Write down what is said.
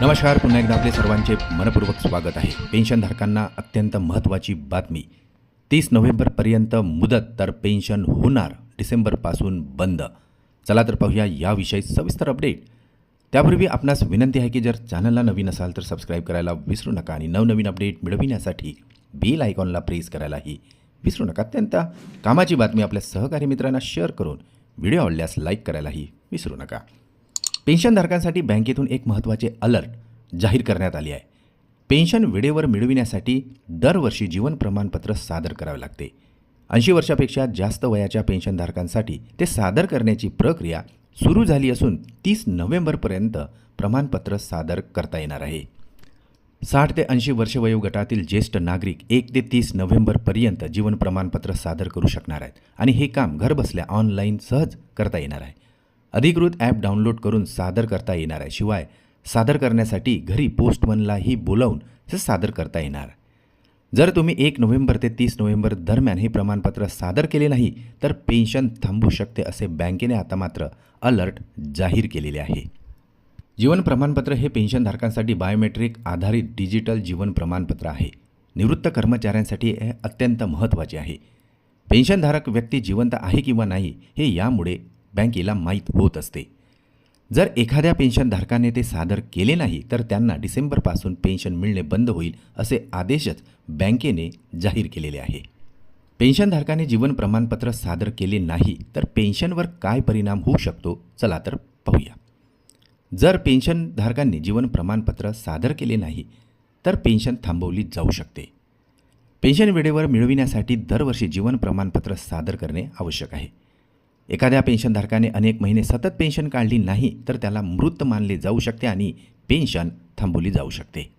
नमस्कार पुन्हा एकदा आपले सर्वांचे मनपूर्वक स्वागत आहे. पेन्शनधारकांना अत्यंत महत्त्वाची बातमी. तीस नोव्हेंबरपर्यंत मुदत तर पेन्शन होणार डिसेंबरपासून बंद. चला तर पाहूया याविषयी सविस्तर अपडेट. त्यापूर्वी आपणास विनंती आहे की जर चॅनलला नवीन असाल तर सबस्क्राईब करायला विसरू नका आणि नवनवीन अपडेट मिळविण्यासाठी बेल आयकॉनला प्रेस करायलाही विसरू नका. अत्यंत कामाची बातमी आपल्या सहकारी मित्रांना शेअर करून व्हिडिओ आवडल्यास लाईक करायलाही विसरू नका. पेन्शनधारकांसाठी बँकेतून एक महत्त्वाचे अलर्ट जाहीर करण्यात आले आहे. पेन्शन वेळेवर मिळविण्यासाठी दरवर्षी जीवन प्रमाणपत्र सादर करावे लागते. ऐंशी वर्षापेक्षा जास्त वयाच्या पेन्शनधारकांसाठी ते सादर करण्याची प्रक्रिया सुरू झाली असून तीस नोव्हेंबरपर्यंत प्रमाणपत्र सादर करता येणार आहे. साठ ते ऐंशी वर्ष वयोगटातील ज्येष्ठ नागरिक एक ते तीस नोव्हेंबरपर्यंत जीवन प्रमाणपत्र सादर करू शकणार आहेत आणि हे काम घरबसल्या ऑनलाईन सहज करता येणार आहे. अधिकृत ॲप डाउनलोड करून सादर करता येणार आहे. शिवाय सादर करण्यासाठी घरी पोस्टमनलाही बोलावून ते सादर करता येणार. जर तुम्ही एक नोव्हेंबर ते तीस नोव्हेंबर दरम्यान हे प्रमाणपत्र सादर केले नाही तर पेन्शन थांबू शकते असे बँकेने आता मात्र अलर्ट जाहीर केलेले आहे. जीवन प्रमाणपत्र हे पेन्शनधारकांसाठी बायोमेट्रिक आधारित डिजिटल जीवन प्रमाणपत्र आहे. निवृत्त कर्मचाऱ्यांसाठी हे अत्यंत महत्त्वाचे आहे. पेन्शनधारक व्यक्ती जिवंत आहे किंवा नाही हे यामुळे बँकेला माहीत होत असते. जर एखाद्या पेन्शनधारकाने ते सादर केले नाही तर त्यांना डिसेंबरपासून पेन्शन मिळणे बंद होईल असे आदेशच बँकेने जाहीर केलेले आहे. पेन्शनधारकाने जीवन प्रमाणपत्र सादर केले नाही तर पेन्शनवर काय परिणाम होऊ शकतो? चला तर पाहूया. जर पेन्शनधारकांनी जीवन प्रमाणपत्र सादर केले नाही तर पेन्शन थांबवली जाऊ शकते. पेन्शन वेळेवर मिळविण्यासाठी दरवर्षी जीवन प्रमाणपत्र सादर करणे आवश्यक आहे. एखाद्या पेन्शनधारकाने अनेक महिने सतत पेन्शन काढली नाही तर त्याला मृत मानले जाऊ शकते आणि पेन्शन थांबवली जाऊ शकते.